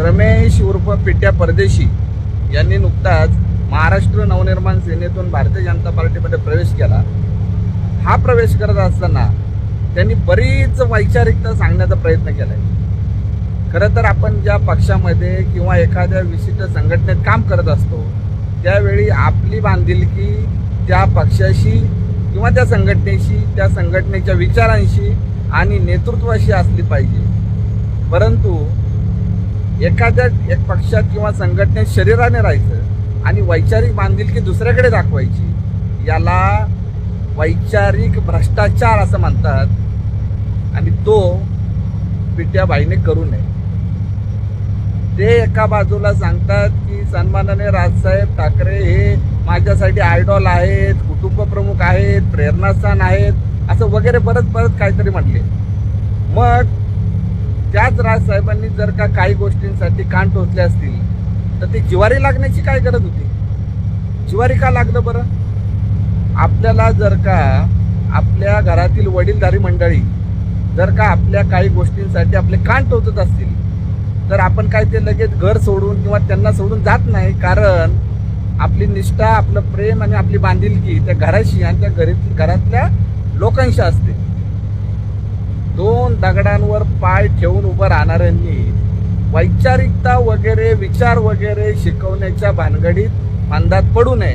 रमेश उर्फ पिट्या परदेशी यांनी नुकताच महाराष्ट्र नवनिर्माण सेनेतून भारतीय जनता पार्टीमध्ये प्रवेश केला. हा प्रवेश करत असताना त्यांनी बरीच वैचारिकता सांगण्याचा प्रयत्न केलाय. खरं तर आपण ज्या पक्षामध्ये किंवा एखाद्या विशिष्ट संघटनेत काम करत असतो त्यावेळी आपली बांधिलकी त्या पक्षाशी किंवा त्या संघटनेशी त्या संघटनेच्या विचारांशी आणि नेतृत्वाशी असली पाहिजे. परंतु एखाद्या एक पक्षात किंवा संघटनेत शरीराने राहायचं आणि वैचारिक बांधिलकी दुसऱ्याकडे दाखवायची याला वैचारिक भ्रष्टाचार असं म्हणतात. आणि तो पिट्याबाईने करू नये. ते एका बाजूला सांगतात की सन्मानाने राजसाहेब ठाकरे हे माझ्यासाठी आयडॉल आहेत कुटुंब प्रमुख आहेत प्रेरणास्थान आहेत असं वगैरे परत परत काहीतरी म्हटले. मग त्याच राजसाहेबांनी जर का काही गोष्टींसाठी कान टोचले असतील तर ते जिवारी लागण्याची काय गरज होती? जिवारी का लागलं बरं? आपल्याला जर का आपल्या घरातील वडीलधारी मंडळी जर का आपल्या काही गोष्टींसाठी आपले कान टोचत असतील तर आपण काय ते लगेच घर सोडून किंवा त्यांना सोडून जात नाही कारण आपली निष्ठा आपलं प्रेम आणि आपली बांधिलकी त्या घराशी आणि त्या घरी घरातल्या लोकांशी असते. दोन दगडांवर पाय ठेवून उभं राहणाऱ्यांनी वैचारिकता वगैरे विचार वगैरे शिकवण्याच्या भानगडीत फांदात पडू नये.